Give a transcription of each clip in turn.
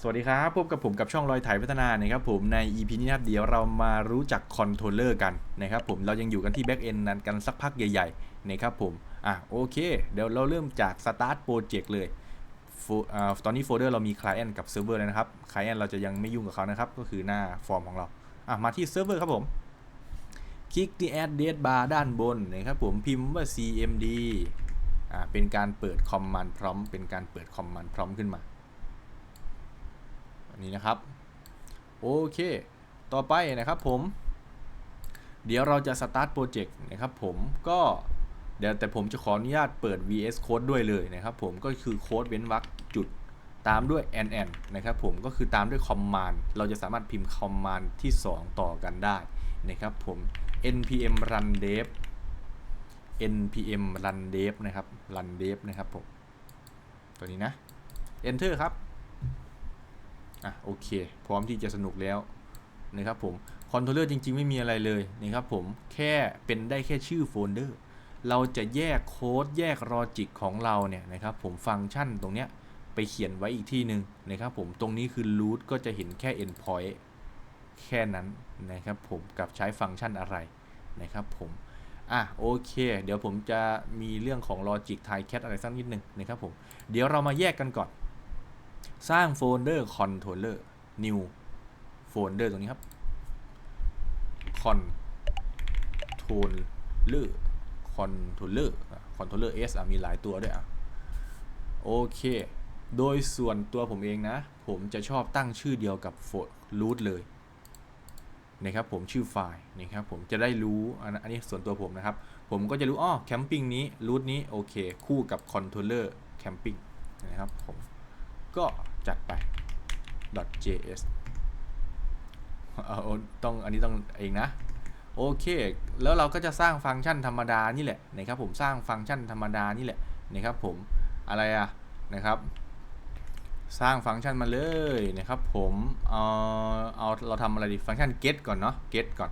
สวัสดีครับพบกับผมกับช่องรอยถ่ายพัฒนานะครับผมใน EP นี้นะครับเดี๋ยวเรามารู้จักคอนโทรลเลอร์กันนะครับผมเรายังอยู่กันที่ Back End นั้นกันสักพักใหญ่ๆนะครับผมอะโอเค เดี๋ยวเราเริ่มจาก Start Project เลยตอนนี้โฟลเดอร์เรามี Client กับ Server แล้วนะครับ Client เราจะยังไม่ยุ่งกับเขานะครับ ก็คือหน้าฟอร์มของเราอะมาที่ Server ครับผม คลิกที่ address bar ด้านบนนะครับผมพิมพ์ว่า cmd อ่าเป็นการเปิด command prompt เป็นการเปิด command prompt ขึ้นมา นนี้นะครับ โอเค ต่อไปนะครับผม เดี๋ยวเราจะ start project นะครับผมก็เดี๋ยวแต่ผมจะขออนุญาตเปิด VS Code ด้วยเลยนะครับผมก็คือโค้ดเว้นวรรคจุดตามด้วย nn นะครับผมก็คือตามด้วย command เราจะสามารถพิมพ์ command ที่ 2 ต่อกันได้นะครับผม npm run dev npm run dev นะครับ run dev นะครับผม ตัวนี้นะ enter ครับ อะโอเค พร้อมที่จะสนุกแล้วนะครับผมคอนโทรลเลอร์จริง ๆ ไม่มีอะไรเลยนะครับผมแค่เป็นได้แค่ชื่อโฟลเดอร์เราจะแยกโค้ดแยกลอจิกของเราเนี่ยนะครับผมฟังก์ชันตรงเนี้ยไปเขียนไว้อีกที่หนึ่งนะครับผมตรงนี้คือ root ก็จะเห็นแค่ endpoint แค่นั้นนะครับผมกับใช้ฟังก์ชันอะไรนะครับผมอะโอเค เดี๋ยวผมจะมีเรื่องของ logic tie cat อะไรสักนิดหนึ่งนะครับผมเดี๋ยวเรามาแยกกันก่อน สร้างโฟลเดอร์ controller new โฟลเดอร์ตรงนี้ครับ controller controller อะ controller s อะมีหลายตัวด้วยอะโอเค โดยส่วนตัวผมเองนะ ผมจะชอบตั้งชื่อเดียวกับ root เลยนะครับผมชื่อไฟล์นะครับผมจะได้รู้อันนี้ส่วนตัวผมนะครับ ผมก็จะรู้อ้อแคมปิ้งนี้ root นี้โอเค คู่กับ controller camping นะครับผม ก็จัดไป .js เอาต้องอันนี้ต้องเองนะ โอเค แล้วเราก็จะสร้างฟังก์ชันธรรมดานี่แหละนะครับผมสร้างฟังก์ชันธรรมดานี่แหละนะครับผมอะไรอะนะครับ สร้างฟังก์ชันมาเลยนะครับผมเอาเอาเราทำอะไรดีฟังก์ชัน get ก่อนเนาะ get ก่อน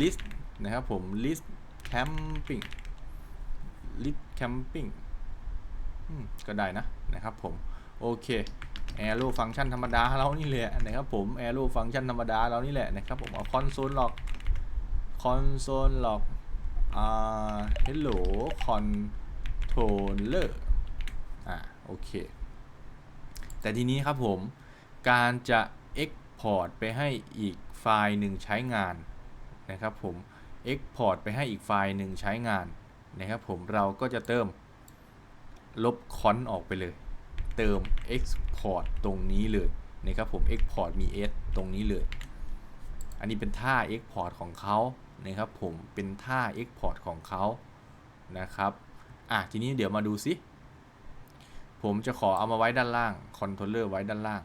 list นะครับผม list camping list camping ก็ได้นะนะครับผม โอเค arrow ฟังก์ชันธรรมดาเรานี่แหละนะครับผม arrow ฟังก์ชันธรรมดาเรานี่แหละนะครับผมเอา console log console log อ่า hello controller อ่าโอเค แต่ทีนี้ครับผมการจะ export ไปให้อีกไฟล์หนึ่งใช้งานนะครับผม export ไปให้อีกไฟล์หนึ่งใช้งานนะครับผมเราก็จะเติมลบคอนออกไปเลย เติม export ตรงนี้เลยนะครับผม export มี s ตรงนี้เลย อันนี้เป็นท่า export ของเขานะครับผมเป็นท่า export ของเขานะครับอะทีนี้เดี๋ยวมาดูซิผมจะขอเอามาไว้ด้านล่าง controller ไว้ด้านล่าง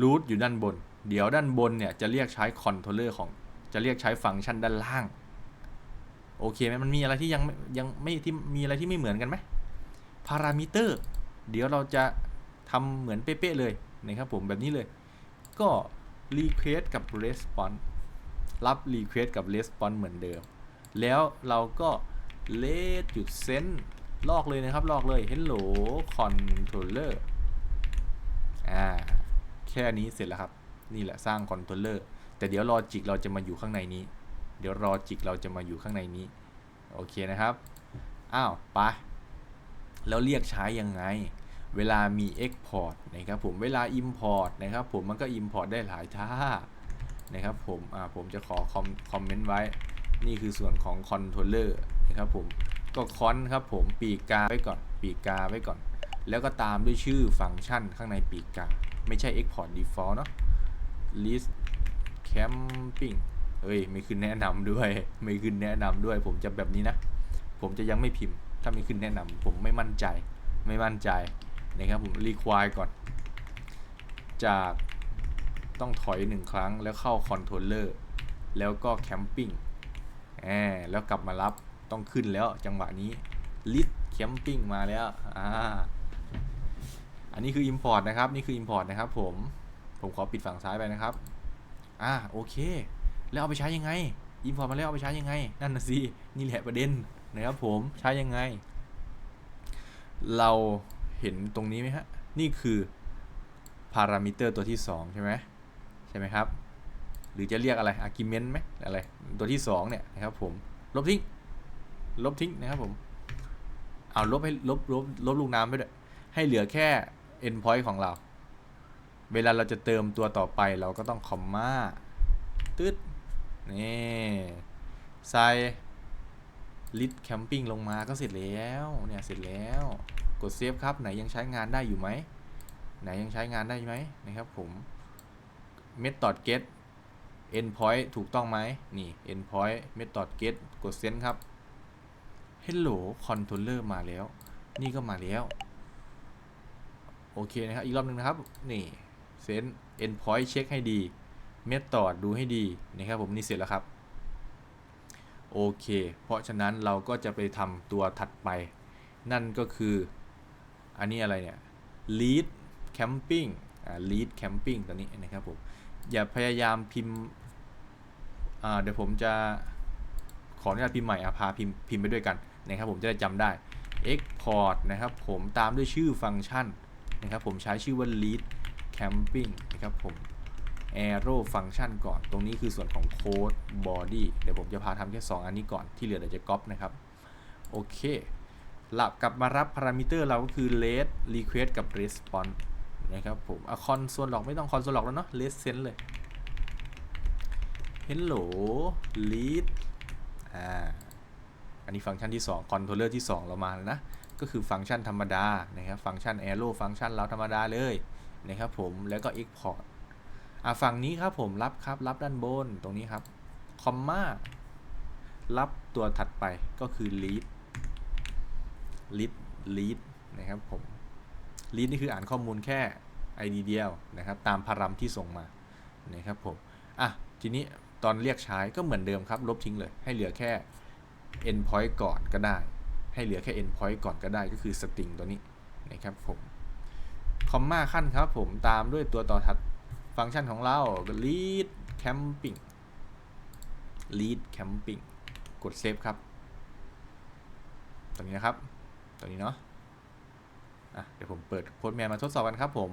root อยู่ด้านบน เดี๋ยวด้านบนเนี่ยจะเรียกใช้ controller ของจะเรียกใช้ฟังก์ชันด้านล่างโอเคไหมมันมีอะไรที่ยังยังไม่ที่มีอะไรที่ไม่เหมือนกันไหมพารามิเตอร์ เดี๋ยวเราจะทำเหมือนเป๊ะๆเลยนะครับผมแบบนี้เลย ก็ request กับ response รับ request กับ response เหมือนเดิม แล้วเราก็ let จุด send ลอกเลยนะครับ ลอกเลย hello controller อ่า แค่นี้เสร็จแล้วครับ นี่แหละสร้าง controller แต่เดี๋ยว logic เราจะมาอยู่ข้างในนี้ เดี๋ยว logic เราจะมาอยู่ข้างในนี้ โอเคนะครับ อ้าว ไป แล้วเรียกใช้ยังไง เวลามี export นะครับผมเวลา import นะครับผมมันก็ import ได้หลายท่านะครับผมอ่าผมจะขอคอมคอมเมนต์ไว้ นี่คือส่วนของ controller นะครับผมก็คอนครับผมปีกกาไว้ก่อนปีกกาไว้ก่อน แล้วก็ตามด้วยชื่อฟังก์ชันข้างในปีกกาไม่ใช่ export default เนาะ list camping เฮ้ย ไม่ขึ้นแนะนำด้วย ไม่ขึ้นแนะนำด้วย ผมจะแบบนี้นะ ผมจะยังไม่พิมพ์ ถ้าม่ขึ้นแนะนำผมไม่มั่นใจไม่มั่นใจนะครับผม require ก่อน จากต้องถอยหนึ่งครั้งแล้วเข้า controller แล้วก็ camping แอบแล้วกลับมารับต้องขึ้นแล้วจังหวะนี้ list camping มาแล้วอ่าอันนี้คือ import นะครับ นี่คือ import นะครับผม ผมขอปิดฝั่งซ้ายไปนะครับอ่าโอเค แล้วเอาไปใช้ยังไง import มาแล้วเอาไปใช้ยังไง นั่นนะสิ นี่แหละประเด็น นะครับผมใช้ยังไง เราเห็นตรงนี้ไหมฮะ นี่คือพารามิเตอร์ตัวที่ 2 ใช่ไหมใช่ไหมครับ หรือจะเรียกอะไร argument ไหมอะไร ตัวที่ 2 เนี่ยนะครับผม ลบทิ้ง ลบทิ้งนะครับผม เอาลบให้ลบลบลบลูกน้ำไปด้วย ให้เหลือแค่ endpoint ของเรา เวลาเราจะเติมตัวต่อไปเราก็ต้องคอมมาตึ๊ดนี่ใส่ ลิทแคมปิ้งลงมาก็เสร็จแล้วเนี่ยเสร็จแล้วกดเซฟครับไหนยังใช้งานได้อยู่ไหมไหนยังใช้งานได้ไหมนะครับผม method get endpoint ถูกต้องไหมนี่ endpoint method get กด send ครับ hello controller มาแล้ว นี่ก็มาแล้ว โอเคนะครับ อีกรอบหนึ่งนะครับ นี่ send endpoint เช็คให้ดี method ดูให้ดีนะครับผมนี่เสร็จแล้วครับ โอเค เพราะฉะนั้นเราก็จะไปทำตัวถัดไป นั่นก็คือ อันนี้อะไรเนี่ย lead camping อ่า lead camping ตัวนี้นะครับผม อย่าพยายามพิมพ์ อ่า เดี๋ยวผมจะขออนุญาตพิมพ์ใหม่อาพาพิมพ์พิมพ์ไปด้วยกันนะครับผมจะได้จำได้ export นะครับผมตามด้วยชื่อฟังก์ชันนะครับผมใช้ชื่อว่า lead camping นะครับผม arrow function ก่อน ตรงนี้คือส่วนของ code body เดี๋ยวผมจะพาทำแค่ 2 อันนี้ก่อน ที่เหลือเดี๋ยวจะก๊อปนะครับ โอเค หลับกลับมารับพารามิเตอร์เราก็คือ let request กับ response นะครับผมอะคอนโซลหลอกไม่ต้องคอนโซลหลอกแล้วเนาะ let send เลย hello lead อ่า อันนี้ฟังก์ชันที่ 2 controller ที่ 2 เรามาแล้วนะ ก็คือฟังก์ชันธรรมดา นะครับ ฟังก์ชัน arrow ฟังก์ชันเราธรรมดาเลย นะครับผม แล้วก็ export อะฝั่งนี้ครับผมรับครับรับด้านบนตรงนี้ครับคอมมารับตัวถัดไปก็คือ lead lead lead นะครับผม lead นี่คืออ่านข้อมูลแค่ ID เดียวนะครับ ตามพารัมที่ส่งมานะครับผมอะทีนี้ตอนเรียกใช้ก็เหมือนเดิมครับ ลบทิ้งเลย ให้เหลือแค่ endpoint ก่อนก็ได้ ให้เหลือแค่ endpoint ก่อนก็ได้ก็คือ string ตัวนี้นะครับผมคอมมาขั้นครับผมตามด้วยตัวต่อถัด ฟังก์ชันของเรา lead camping lead camping กดเซฟครับ ตรงนี้นะครับ ตรงนี้เนาะอะเดี๋ยวผมเปิดโพสแมนมาทดสอบกันครับผม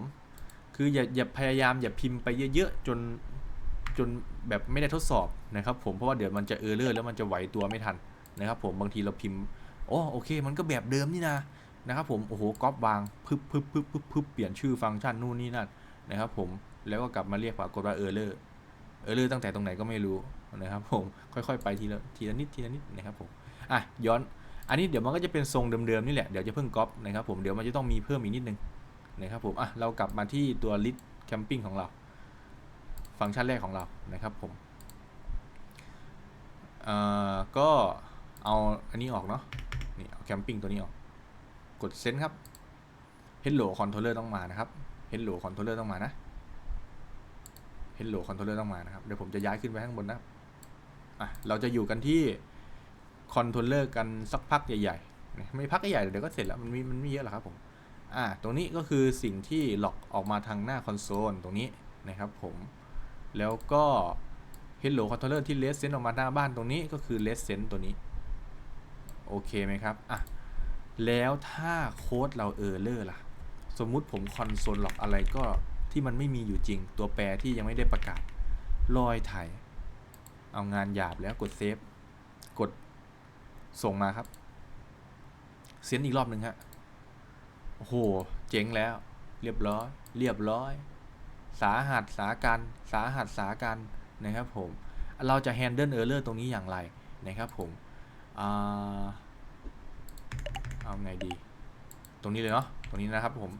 คืออย่าอย่าพยายามอย่าพิมพ์ไปเยอะๆ จนจนแบบไม่ได้ทดสอบนะครับผม เพราะว่าเดี๋ยวมันจะเออร์เลอร์แล้วมันจะไหวตัวไม่ทันนะครับผม บางทีเราพิมพ์โอ้โอเค มันก็แบบเดิมนี่นะนะครับผม โอ้โหก๊อปวางพึบพึบพึบพึบพึบเปลี่ยนชื่อฟังก์ชันนู่นนี่นั่นนะครับผม แล้วก็กลับมาเรียกปรากฏว่าเออร์เลอร์เออร์เลอร์ตั้งแต่ตรงไหนก็ไม่รู้นะครับผมค่อยๆไปทีละทีละนิดทีละนิดนะครับผมอะย้อนอันนี้เดี๋ยวมันก็จะเป็นทรงเดิมๆนี่แหละเดี๋ยวจะเพิ่งก๊อปนะครับผมเดี๋ยวมันจะต้องมีเพิ่มอีกนิดนึงนะครับผมอะเรากลับมาที่ตัว list camping ของเรา ฟังก์ชันแรกของเรานะครับผมเอ่อก็เอาอันนี้ออกเนาะนี่เอา camping ตัวนี้ออก กด send ครับ hello controller ต้องมานะครับ hello controller ต้องมานะ hello controller ต้องมานะครับ เดี๋ยวผมจะย้ายขึ้นไปข้างบนนะครับอะเราจะอยู่กันที่คอนโทรลเลอร์กันสักพักใหญ่ๆ ไม่พักใหญ่เดี๋ยวก็เสร็จแล้ว มันมีมันไม่เยอะหรอครับผม อ่าตรงนี้ก็คือสิ่งที่หลอกออกมาทางหน้าคอนโซลตรงนี้นะครับผม แล้วก็ Hello Controller ที่ Let Send ออกมาหน้าบ้านตรงนี้ก็คือ Let Send ตัวนี้ โอเคไหมครับ อะ แล้วถ้าโค้ดเราเออร์เลอร์ล่ะ สมมุติผมคอนโซลหลอกอะไรก็ ที่มันไม่มีอยู่จริง ตัวแปรที่ยังไม่ได้ประกาศลอยไถเอางานหยาบแล้วกดเซฟ กดส่งมาครับ เซ็นอีกรอบหนึ่งฮะ โอ้โห เจ๋งแล้ว เรียบร้อย เรียบร้อย สาหัสสาการ สาหัสสาการนะครับผม เราจะ handle error ตรงนี้อย่างไรนะครับผมเอาไงดี ตรงนี้เลยเนาะ ตรงนี้นะครับผม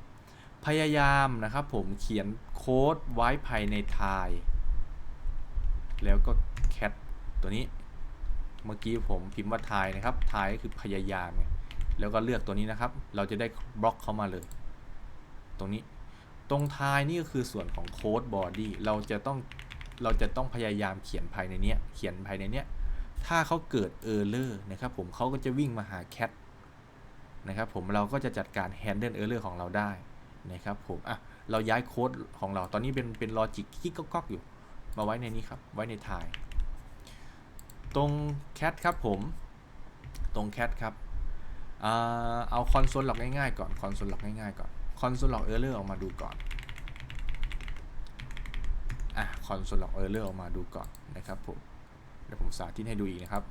พยายามนะครับผมเขียนโค้ดไว้ภายในทายแล้วก็ cat ตัวนี้ เมื่อกี้ผมพิมพ์ว่าทายนะครับทายก็คือพยายามไงแล้วก็เลือกตัวนี้นะครับ เราจะได้บล็อกเข้ามาเลย ตรงนี้ ตรงทายนี่ก็คือส่วนของโค้ดบอดี้ เราจะต้อง เราจะต้องพยายามเขียนภายในเนี้ย เขียนภายในเนี้ย ถ้าเขาเกิดเออร์เลอร์นะครับผมเขาก็จะวิ่งมาหา cat นะครับผม เราก็จะจัดการ handle error ของเราได้ นะครับผมอะเราย้ายโค้ดของเราตอนนี้เป็นเป็นลอจิกกิ๊กก๊อกอยู่ มาไว้ในนี้ครับ ไว้ในทาย ตรง cat ครับผมตรง cat ครับเอาคอนโซลหลอกง่ายๆก่อนคอนโซลหลอกง่ายๆก่อนคอนโซลหลอกเออร์เลอร์ออกมาดูก่อนอะคอนโซลหลอกเออร์เลอร์ออกมาดูก่อนนะครับผมเดี๋ยวผมสาธิตให้ดูอีกนะครับ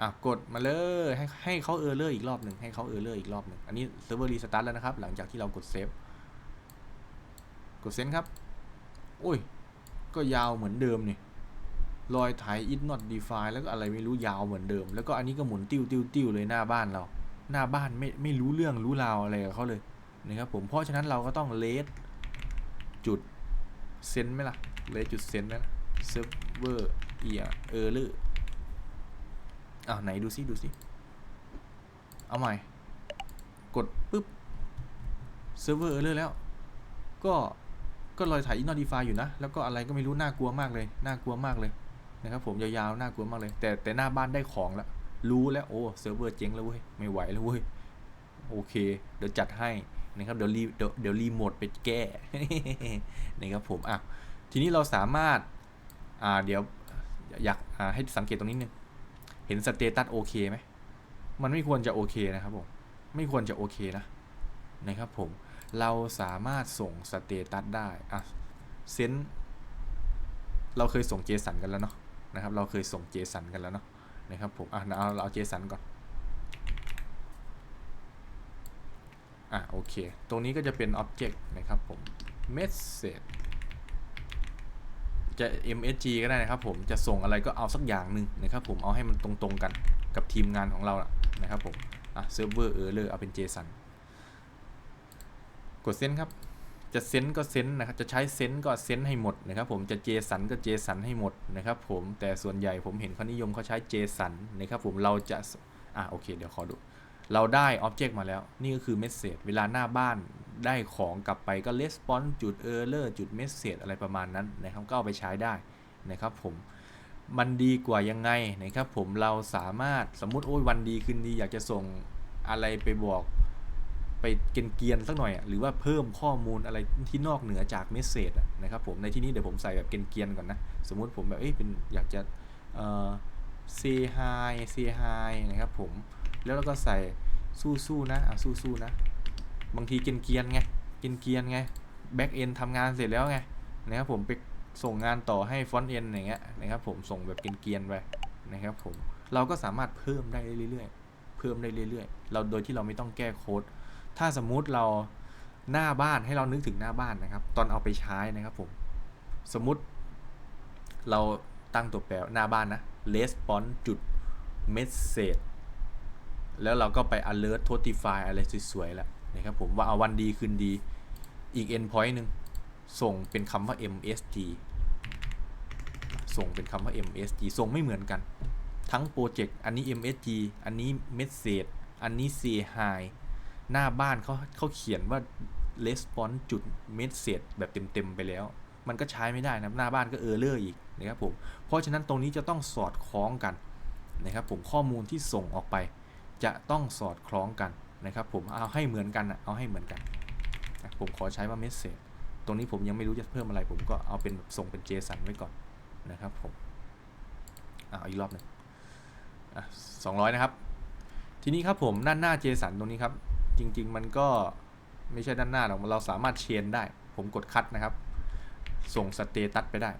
อะกดมาเลยให้ให้เขาเออร์เลอร์อีกรอบหนึ่งให้เขาเออร์เลอร์อีกรอบหนึ่งอันนี้เซิร์ฟเวอร์รีสตาร์ทแล้วนะครับ หลังจากที่เรากดเซฟ กดเซนครับ โอ้ย ก็ยาวเหมือนเดิมนี่รอยไถ it not define แล้วก็อะไรไม่รู้ยาวเหมือนเดิม แล้วก็อันนี้ก็หมุนติ้วติ้วติ้วเลยหน้าบ้านเรา หน้าบ้านไม่ไม่รู้เรื่องรู้ราวอะไรกับเขาเลยนะครับผม เพราะฉะนั้นเราก็ต้องเลสจุดเซนไหมล่ะ เลสจุดเซนไหมล่ะเซิร์ฟเวอร์เอียเออร์เลอร์อ้าวไหนดูซิดูซิ เอาใหม่ กดปุ๊บเซิร์ฟเวอร์เออร์เลอร์แล้ว ก็ ก็รอยถ่ายอินนอดีฟาอยู่นะ แล้วก็อะไรก็ไม่รู้น่ากลัวมากเลย น่ากลัวมากเลยนะครับผมยาวๆน่ากลัวมากเลย แต่แต่หน้าบ้านได้ของแล้ว รู้แล้วโอ้เซิร์ฟเวอร์เจ๊งแล้วเว้ย ไม่ไหวแล้วเว้ย โอเค เดี๋ยวจัดให้นะครับ เดี๋ยวรีเดี๋ยวเดี๋ยวรีโมทไปแก้นะครับผมอะทีนี้เราสามารถอ่าเดี๋ยวอยากอ่าให้สังเกตตรงนี้นึงเห็นสเตตัสโอเคไหมมันไม่ควรจะโอเคนะครับผม ไม่ควรจะโอเคนะนะครับผม เราสามารถส่งสเตตัสได้อะเซนเราเคยส่งเจสันกันแล้วเนาะนะครับ เราเคยส่งเจสันกันแล้วเนาะนะครับผมอะเอาเราเอาเจสันก่อนอะโอเค ตรงนี้ก็จะเป็น Object นะครับผม Message จะ MSG ก็ได้นะครับผมจะส่งอะไรก็เอาสักอย่างหนึ่งนะครับผมเอาให้มันตรงๆกันกับทีมงานของเราอะนะครับผมอะ Server Error เอาเป็น JSON กดเซนครับ จะเซนก็เซนนะครับ จะใช้เซนก็เซนให้หมดนะครับ ผม จะเจสันก็เจสันให้หมดนะครับ ผม แต่ส่วนใหญ่ผมเห็นเขานิยมเขาใช้เจสันนะครับผม เราจะ อะโอเค เดี๋ยวขอดู เราได้อ็อบเจกต์มาแล้ว นี่ก็คือเมสเซจ เวลาหน้าบ้านได้ของกลับไปก็ response จุด error จุด message อะไรประมาณนั้นนะครับ ก็เอาไปใช้ได้นะครับผมมันดีกว่ายังไงนะครับผมเราสามารถสมมุติโอ้ยวันดีคืนดีอยากจะส่งอะไรไปบอก ไปเกรียนๆสักหน่อยอะหรือว่าเพิ่มข้อมูลอะไรที่นอกเหนือจากเมสเซจอะนะครับผมในที่นี้เดี๋ยวผมใส่แบบเกรียนๆก่อนนะ สมมุติผมแบบเอ้ยเป็นอยากจะเอ่อ say hi say hi นะครับผมแล้วเราก็ใส่สู้ๆนะอะสู้ๆนะ บางทีเกรียนๆไงเกรียนๆไงแบ็กเอนทำงานเสร็จแล้วไงนะครับผมไปส่งงานต่อให้ฟอนต์เอนอย่างเงี้ยนะครับผมส่งแบบเกรียนๆไปนะครับผมเราก็สามารถเพิ่มได้เรื่อยๆ เพิ่มได้เรื่อยๆ เราโดยที่เราไม่ต้องแก้โค้ด ถ้าสมมุติเราหน้าบ้านให้เรานึกถึงหน้าบ้านนะครับ ตอนเอาไปใช้นะครับผม สมมุติเราตั้งตัวแปรหน้าบ้านนะ response จุด message แล้วเราก็ไป alert notify อะไรสวยๆแล้วนะครับผมว่าเอาวันดีคืนดีอีก endpoint หนึ่งส่งเป็นคำว่า msg ส่งเป็นคำว่า msg ส่งไม่เหมือนกัน ทั้งโปรเจกต์อันนี้ msg อันนี้ message อันนี้ say hi หน้าบ้านเขาเขาเขียนว่า response จุด message แบบเต็มๆไปแล้ว มันก็ใช้ไม่ได้นะหน้าบ้านก็เออร์เลอร์อีกนะครับผมเพราะฉะนั้นตรงนี้จะต้องสอดคล้องกันนะครับผมข้อมูลที่ส่งออกไป จะต้องสอดคล้องกันนะครับผมเอาให้เหมือนกันนะเอาให้เหมือนกัน ผมขอใช้ว่า message ตรงนี้ผมยังไม่รู้จะเพิ่มอะไร ผมก็เอาเป็นแบบส่งเป็น JSON ไว้ก่อนนะครับผมเอาอีกรอบหนึ่งอะสองร้อยนะครับ ทีนี้ครับผมด้านหน้า JSON ตรงนี้ครับ จริง ๆ มันก็ไม่ใช่ด้านหน้าหรอกเราสามารถเชนได้ ผมกดคัดนะครับ ส่งสเตตัสไปได้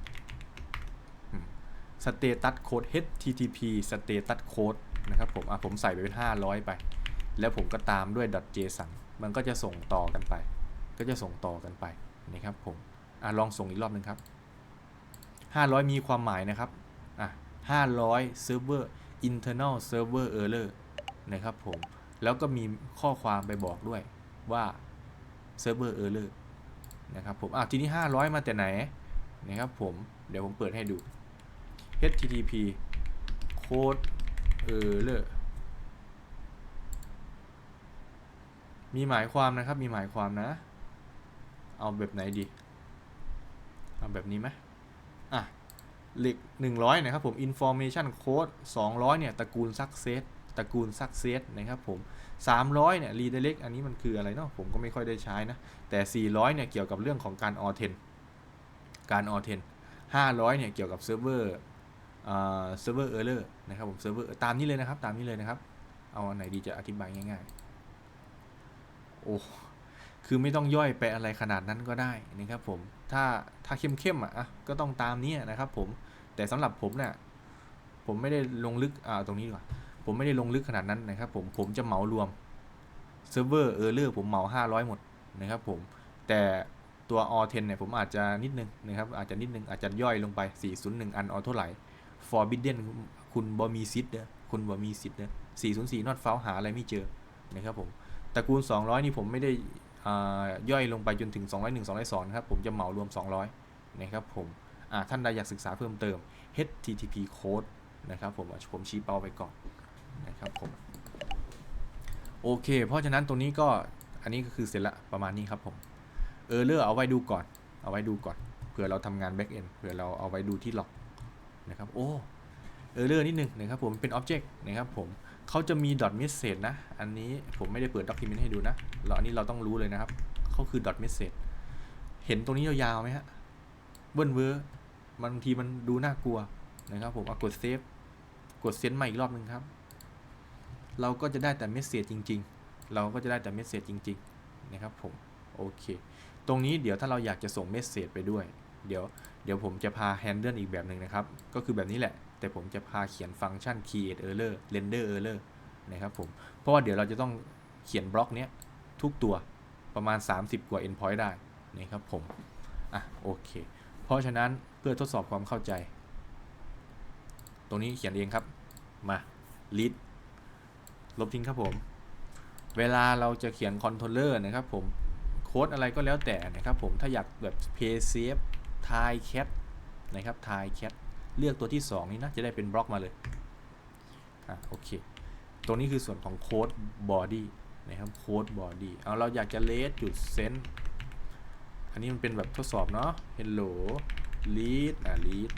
สเตตัสโค้ด http สเตตัสโค้ดนะครับผมอะผมใส่ไปเป็น 500 ไป แล้วผมก็ตามด้วย .json มันก็จะส่งต่อกันไป ก็จะส่งต่อกันไปนะครับผมอะลองส่งอีกรอบหนึ่งครับ 500 มีความหมายนะครับอะ500 server internal server error นะครับผม แล้วก็มีข้อความไปบอกด้วยว่า server error นะครับผมอะทีนี้ 500 มาแต่ไหนนะครับผมเดี๋ยวผมเปิดให้ดู http code error มีหมายความนะครับ มีหมายความนะ เอาแบบไหนดี เอาแบบนี้ไหมอะเลข100 นะครับผม information code 200 เนี่ย ตระกูล success ตระกูล success นะครับผม 300 เนี่ย redirect อันนี้มันคืออะไรเนาะผมก็ไม่ค่อยได้ใช้นะ แต่ 400 เนี่ยเกี่ยวกับเรื่องของการ authent การ authent 500 เนี่ยเกี่ยวกับเซิร์ฟเวอร์เซิร์ฟเวอร์เออร์เลอร์นะครับผมเซิร์ฟเวอร์ตามนี้เลยนะครับ ตามนี้เลยนะครับ เอาอันไหนดีจะอธิบายง่ายๆ โอ้คือไม่ต้องย่อยไปอะไรขนาดนั้นก็ได้นะครับผมถ้าถ้าเข้มๆอะอะก็ต้องตามนี้นะครับผมแต่สำหรับผมเนี่ยผมไม่ได้ลงลึกอ่าตรงนี้ดีกว่า ผมไม่ได้ลงลึกขนาดนั้นนะครับผมผมจะเหมารวมเซิร์ฟเวอร์เออร์เลอร์ผมเหมา 500 หมดนะครับผมแต่ตัว all 10เนี่ยผมอาจจะนิดนึงนะครับอาจจะนิดนึงอาจจะย่อยลงไป 401 อันเอเท่าไหร่ forbidden คุณบอมีซิดเด้อคุณบอมีซิดเด้อ404 not found หาอะไรไม่เจอนะครับผมตระกูล 200 นี่ผมไม่ได้ย่อยลงไปจนถึง 201 202นะครับผมจะเหมารวม 200 นะครับผมท่านใดอยากศึกษาเพิ่มเติม http code นะครับผมผมชี้เป้าไปก่อน ครับผม โอเค เพราะฉะนั้นตรงนี้ก็อันนี้ก็คือเสร็จละประมาณนี้ครับผมเออเลอร์เอาไว้ดูก่อน เอาไว้ดูก่อนเผื่อเราทำงาน back end เผื่อเราเอาไว้ดูที่ล็อกนะครับโอ้เออเลอร์นิดนึงนะครับผมเป็น object นะครับผมเขาจะมี dot message นะ อันนี้ผมไม่ได้เปิด document ให้ดูนะเราอันนี้เราต้องรู้เลยนะครับเขาคือ dot message เห็นตรงนี้ยาวๆไหมฮะเบิ้ลเวอร์บางทีมันดูน่ากลัวนะครับผมเอากดเซฟกดเซนใหม่อีกรอบหนึ่งครับ เราก็จะได้แต่เมสเซจจริง ๆ เราก็จะได้แต่เมสเซจจริง ๆ นะครับผม โอเค ตรงนี้เดี๋ยวถ้าเราอยากจะส่งเมสเซจไปด้วย เดี๋ยว เดี๋ยวผมจะพาแฮนเดิลอีกแบบหนึ่งนะครับ ก็คือแบบนี้แหละ แต่ผมจะพาเขียนฟังก์ชัน create error render error นะครับผม เพราะว่าเดี๋ยวเราจะต้องเขียนบล็อกเนี้ยทุกตัวประมาณ 30 กว่า endpoint ได้นะครับผม อะโอเค เพราะฉะนั้นเพื่อทดสอบความเข้าใจ ตรงนี้เขียนเองครับ มา lead ลบทิ้งครับผม เวลาเราจะเขียนคอนโทรลเลอร์นะครับผม โค้ดอะไรก็แล้วแต่นะครับผม ถ้าอยากแบบ pay safe tie cat นะครับ tie cat เลือกตัวที่ 2 นี้นะ จะได้เป็นบล็อกมาเลย อะโอเคตัวนี้คือส่วนของโค้ด body นะครับโค้ด body เอาเราอยากจะเลสจุดเซนอันนี้มันเป็นแบบทดสอบเนาะ hello lead อะ lead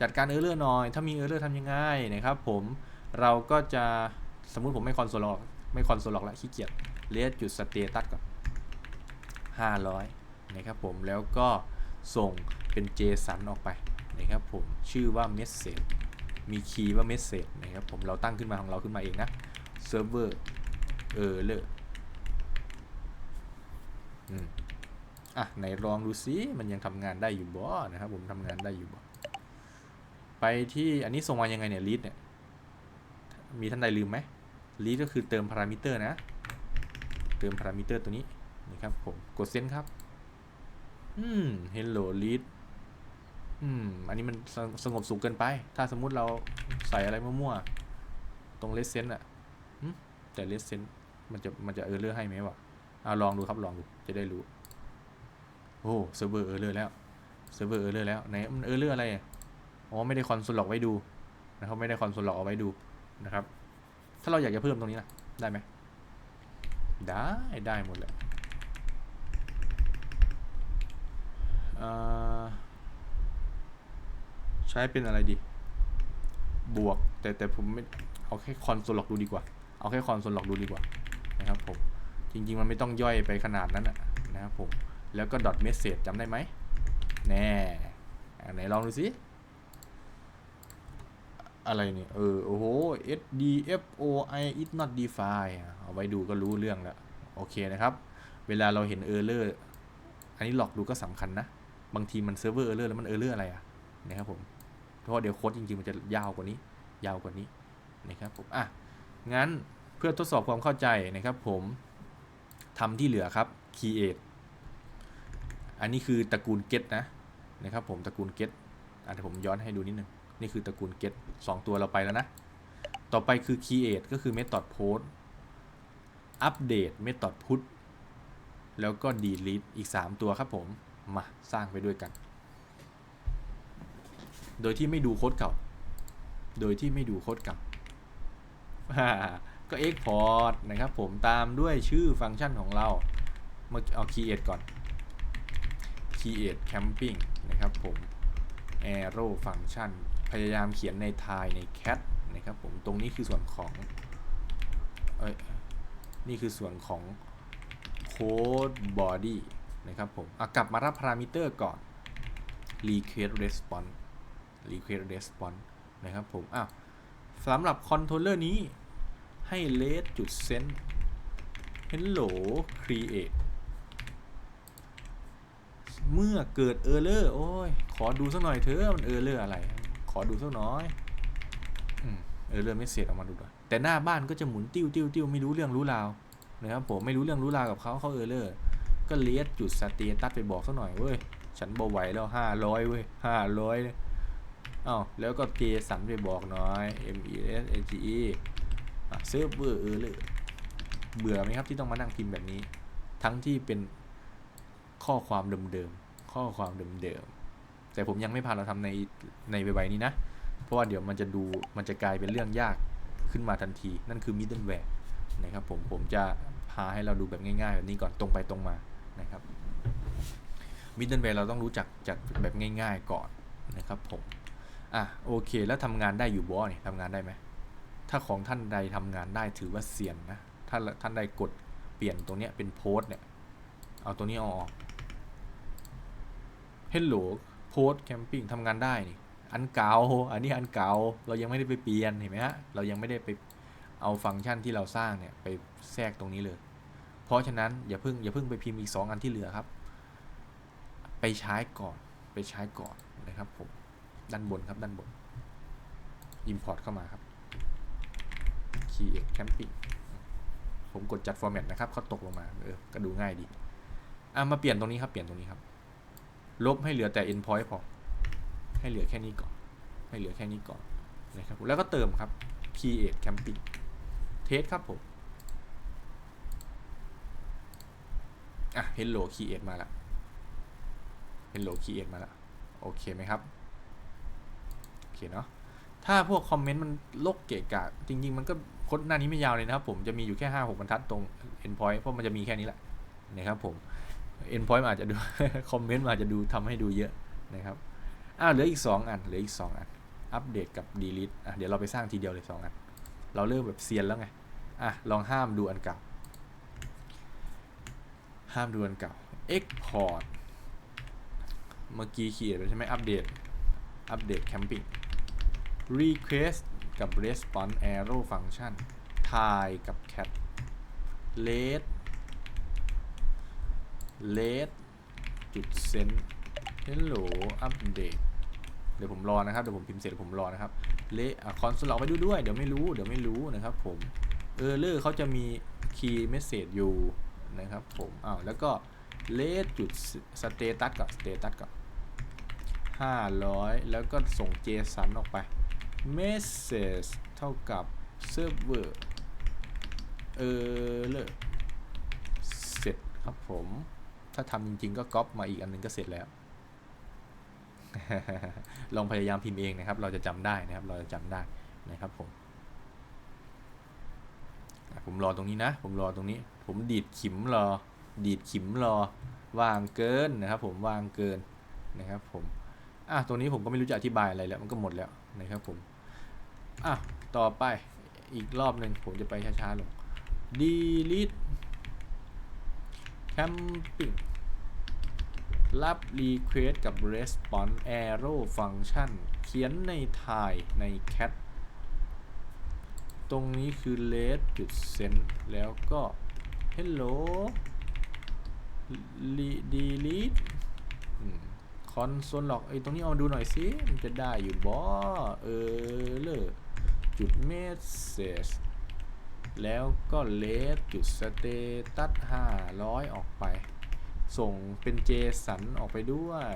จัดการเออร์เลอร์หน่อย ถ้ามีเออร์เลอร์ทำยังไงนะครับผม เราก็จะสมมุติผมไม่คอนโซลหรอกไม่คอนโซลหรอกละขี้เกียจเลสจุดสเตตัสก่อน500 นะครับผมแล้วก็ส่งเป็น JSON ออกไปนะครับผมชื่อว่า message มีคีย์ว่า message นะครับผมเราตั้งขึ้นมาของเราขึ้นมาเองนะ server error อืมอะไหนลองดูซิมันยังทำงานได้อยู่บ่นะครับผมทำงานได้อยู่บ่ไปที่อันนี้ส่งมายังไงเนี่ย read เนี่ย มีท่านใดลืมไหม read ก็คือเติมพารามิเตอร์นะ เติมพารามิเตอร์ตัวนี้นี่ครับผมกดเซนครับ อืม hello read อืม อันนี้มันสสงบสุขเกินไป ถ้าสมมุติเราใส่อะไรมั่วๆ ตรงเลสเซนอะแต่เลสเซนมันจะมันจะเออร์เลอร์ให้ไหมวะเอาลองดูครับลองดู จะได้รู้ โอ้เซิร์ฟเวอร์เออร์เลอร์แล้ว เซิร์ฟเวอร์เออร์เลอร์แล้วไหนมันเออร์เลอร์อะไรอะอ๋อไม่ได้คอนโซลล็อกไว้ดูนะครับไม่ได้คอนโซลล็อกเอาไว้ดู นะครับ ถ้าเราอยากจะเพิ่มตรงนี้นะได้ไหมได้ได้หมดเลยอ่อใช้เป็นอะไรดี บวกแต่แต่ผมไม่เอาแค่คอนโซลล็อกดูดีกว่า เอาแค่คอนโซลล็อกดูดีกว่านะครับผมจริง ๆ มันไม่ต้องย่อยไปขนาดนั้นนะนะครับผมแล้วก็ dot message จำได้ไหมแน่ไหนลองดูสิ อะไรเนี่ย เออ โอ้โห S D F O I is not define อะเอาไว้ดูก็รู้เรื่องแล้ว โอเคนะครับ เวลาเราเห็น error อันนี้หลอกดูก็สำคัญนะ บางทีมันเซิร์ฟเวอร์ error แล้วมัน error อะไรอะนะครับผม เพราะเดี๋ยวโค้ดจริงๆ มันจะยาวกว่านี้ ยาวกว่านี้นะครับผม อะ งั้นเพื่อทดสอบความเข้าใจนะครับผมทำที่เหลือครับ create อันนี้คือตระกูล get นะนะครับผมตระกูล get อะเดี๋ยวผมย้อนให้ดูนิดนึง นี่คือตระกูล get สองตัวเราไปแล้วนะ ต่อไปคือ create ก็คือ method post update method put แล้วก็ delete อีก 3 ตัวครับผม มาสร้างไปด้วยกัน โดยที่ไม่ดูโค้ดเก่า โดยที่ไม่ดูโค้ดเก่า ก็ export นะครับผมตามด้วยชื่อฟังก์ชันของเรา เมื่อเอา create ก่อน create camping นะครับผม arrow function พยายามเขียนใน tie ใน cat นะครับผมตรงนี้คือส่วนของเอ้ยนี่คือส่วนของ code body นะครับผมกลับมารับพารามิเตอร์ก่อน request response request response นะครับผมอ้าวสำหรับคอนโทรลเลอร์นี้ให้ let จุด send hello create เมื่อเกิดเออร์เลอร์โอ้ย ขอดูสักหน่อยเถอะมันเออร์เลอร์อะไร ขอดูสักหน่อยเออร์เลอร์ไม่เสร็จออกมาดูหน่อยแต่หน้าบ้านก็จะหมุนติ้วติ้วติ้วไม่รู้เรื่องรู้ราวนะครับผมไม่รู้เรื่องรู้ราวกับเขาเขาเออร์เลอร์ก็เลียดจุดสเตตัสไปบอกสักหน่อยเว้ยฉันบอไหวแล้วห้าร้อยเว้ยห้าร้อยอ้าวแล้วก็เจสันไปบอกหน่อย M E S A G E เซิร์ฟเวอร์เออร์เลอร์เบื่อไหมครับที่ต้องมานั่งพิมพ์แบบนี้ ทั้งที่เป็นข้อความเดิมๆข้อความเดิมๆ แต่ผมยังไม่พาเราทำในในใบๆนี้นะ เพราะว่าเดี๋ยวมันจะดูมันจะกลายเป็นเรื่องยากขึ้นมาทันที นั่นคือ middleware นะครับผมผมจะพาให้เราดูแบบง่ายๆแบบนี้ก่อนตรงไปตรงมานะครับ middleware เราต้องรู้จักจากแบบง่าย ๆก่อนนะครับผมอะโอเค แล้วทำงานได้อยู่บอเนี่ยทำงานได้ไหมถ้าของท่านใดทำงานได้ถือว่าเซียนนะถ้าท่านใดกดเปลี่ยนตรงเนี้ยเป็นโพสเนี่ยเอาตัวนี้เอาออก Hello Post Camping ทำงานได้นี่อันเก่าอันนี้อันเก่าเรายังไม่ได้ไปเปลี่ยนเห็นไหมฮะเรายังไม่ได้ไปเอาฟังก์ชันที่เราสร้างเนี่ยไปแทรกตรงนี้เลย เพราะฉะนั้นอย่าเพิ่งอย่าเพิ่งไปพิมพ์อีก 2 อันที่เหลือครับ ไปใช้ก่อนไปใช้ก่อนนะครับผมด้านบนครับด้านบน Import เข้ามาครับ Create Camping ผมกดจัด format นะครับเขาตกลงมาเออก็ดูง่ายดีอะมาเปลี่ยนตรงนี้ครับเปลี่ยนตรงนี้ครับ ลบให้เหลือแต่ endpoint พอ ให้เหลือแค่นี้ก่อน ให้เหลือแค่นี้ก่อนนะครับแล้วก็เติมครับ create camping test ครับผมอะ hello create มาล้ว hello create มาล้วโอเคไหมครับ โอเคเนาะถ้าพวกคอมเมนต์มันลกเกะกะ จริง ๆ มันก็โค้ดหน้านี้ไม่ยาวเลยนะครับผมจะมีอยู่แค่ 5 6บรรทัดตรง endpoint เพราะมันจะมีแค่นี้แหละนะครับผม endpoint มันอาจจะดูคอมเมนต์อาจจะดูทำให้ดูเยอะนะครับอ้าวเหลืออีก 2 อันเหลืออีก 2 อัน อัปเดตกับ delete อะเดี๋ยวเราไปสร้างทีเดียวเลย 2 อัน เราเริ่มแบบเซียนแล้วไงอะลองห้ามดูอันเก่า ห้ามดูอันเก่า export เมื่อกี้เขียนไปใช่ไหมอัปเดตอัปเดต camping request กับ response arrow function tie กับ cat let let จุด send hello update เดี๋ยวผมรอนะครับ เดี๋ยวผมพิมพ์เสร็จผมรอนะครับเลคอนโซลออกไปดูด้วย เดี๋ยวไม่รู้ เดี๋ยวไม่รู้นะครับผม เออเลอร์เขาจะมี key message อยู่นะครับผม อ้าว แล้วก็ let จุด status กับ status กับ500 แล้วก็ส่ง JSON ออกไป message เท่ากับ server เออเลอเสร็จครับผม ถ้าทำจริงๆ ก็ก๊อปมาอีกอันหนึงก็เสร็จแล้ว ลองพยายามพิมพ์เองนะครับ เราจะจำได้นะครับ เราจะจำได้นะครับผมผมรอตรงนี้นะ ผมรอตรงนี้ ผมดีดขิมรอ ดีดขิมรอ วางเกินนะครับ ผมวางเกินนะครับผม อะตรงนี้ผมก็ไม่รู้จะอธิบายอะไรแล้ว มันก็หมดแล้วนะครับผม อะ ต่อไปอีกรอบหนึ่งผมจะไปช้าๆลง delete camping รับ request กับ response arrow function เขียนใน tie ใน cat ตรงนี้คือ let จุด send แล้วก็ hello delete คอนโซลล็อกไอ้ตรงนี้เอามาดูหน่อยสิมันจะได้อยู่บอเออเลยจุด message แล้วก็ let จุด status 500 ออกไป ส่งเป็น JSON ออกไปด้วย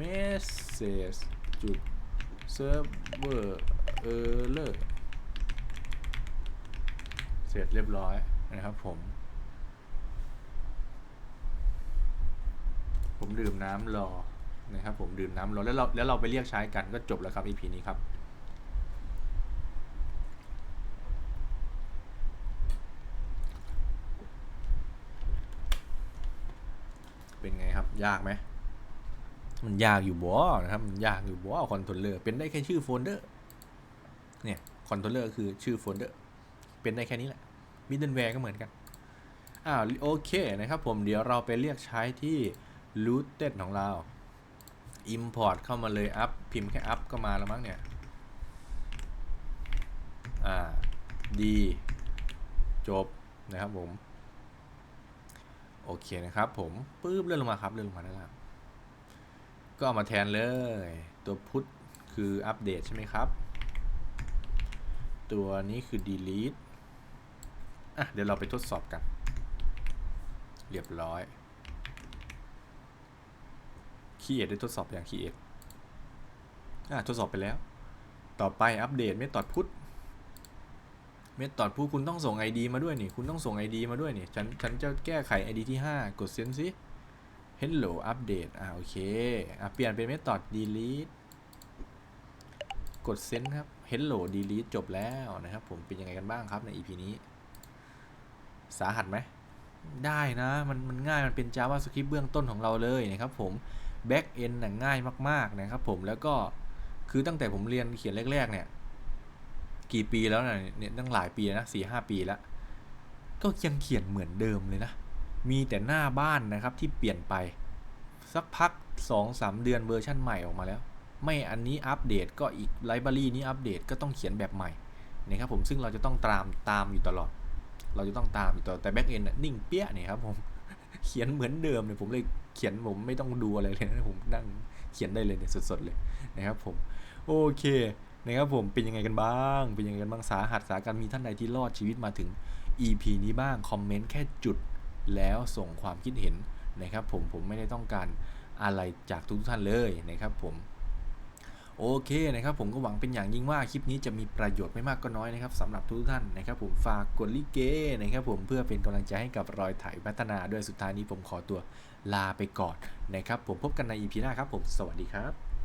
message จุด server error เสร็จเรียบร้อยนะครับผม ผมดื่มน้ำรอนะครับผมดื่มน้ำรอแล้วเราแล้วเราไปเรียกใช้กันก็จบแล้วครับ EP นี้ครับ เป็นไงครับ ยากไหมมันยากอยู่บ่นะครับมันยากอยู่บ่คอนโทรลเลอร์เป็นได้แค่ชื่อโฟลเดอร์เนี่ยคอนโทรลเลอร์คือชื่อโฟลเดอร์เป็นได้แค่นี้แหละมิดเดิลแวร์ก็เหมือนกันอ้าวโอเคนะครับผมเดี๋ยวเราไปเรียกใช้ที่ rooted ของเรา import เข้ามาเลยอัพพิมพ์แค่อัพก็มาแล้วมั้งเนี่ยอ่าดี จบนะครับผม โอเคนะครับผมปึ๊บเลื่อนลงมาครับเลื่อนลงมาด้านล่างก็เอามาแทนเลยตัวพุทคืออัปเดตใช่ไหมครับ ตัวนี้คือ delete อะเดี๋ยวเราไปทดสอบกัน เรียบร้อยคีเอทได้ทดสอบอย่างคีเอทอะทดสอบไปแล้ว ต่อไปอัปเดตเมธอดพุท เมธอดพุทคุณต้องส่ง ID มาด้วยนี่ คุณต้องส่ง ID มาด้วยนี่ ฉัน ฉันจะแก้ไข ID ที่ 5 กดเซ็นสิ Hello อัปเดตอ่าโอเค อะเปลี่ยนเป็นเมธอด delete กดเซ็นครับ Hello delete จบแล้วนะครับ ผมเป็นยังไงกันบ้างครับใน EP นี้ สาหัสไหม ได้นะ มัน มันง่าย มันเป็น JavaScript เบื้องต้นของเราเลยนะครับผม Back End นะง่ายมาก ๆ นะครับผม แล้วก็ คือตั้งแต่ผมเรียนเขียนแรก ๆ เนี่ย กี่ปีแล้วนะเนี่ยตั้งหลายปีนะสี่ห้าปีแล้ว ก็ยังเขียนเหมือนเดิมเลยนะ มีแต่หน้าบ้านนะครับที่เปลี่ยนไป สักพัก2-3เดือนเวอร์ชั่นใหม่ออกมาแล้ว ไม่อันนี้อัปเดตก็อีกไลบรารีนี้อัปเดตก็ต้องเขียนแบบใหม่นะครับผมซึ่งเราจะต้องตามตามอยู่ตลอด เราจะต้องตามอยู่ตลอดแต่แบ็กเอนนิ่งเปี้ยเนี่ยครับผมเขียนเหมือนเดิมเนี่ยผมเลยเขียนผมไม่ต้องดูอะไรเลยนะผมนั่งเขียนได้เลยเนี่ยสดๆเลยนะครับผมโอเค นะครับผมเป็นยังไงกันบ้าง เป็นยังไงกันบ้างสาหัสสาการมีท่านใดที่รอดชีวิตมาถึง EP นี้บ้างคอมเมนต์แค่จุดแล้วส่งความคิดเห็นนะครับผมผมไม่ได้ต้องการอะไรจากทุกท่านเลยนะครับผมโอเคนะครับผมก็หวังเป็นอย่างยิ่งว่าคลิปนี้จะมีประโยชน์ไม่มากก็น้อยนะครับสำหรับทุกท่านนะครับผมฝากกดลิเกนะครับผมเพื่อเป็นกำลังใจให้กับรอยไถพัฒนาด้วยสุดท้ายนี้ผมขอตัวลาไปก่อนนะครับผมพบกันใน EP หน้าครับผมสวัสดีครับ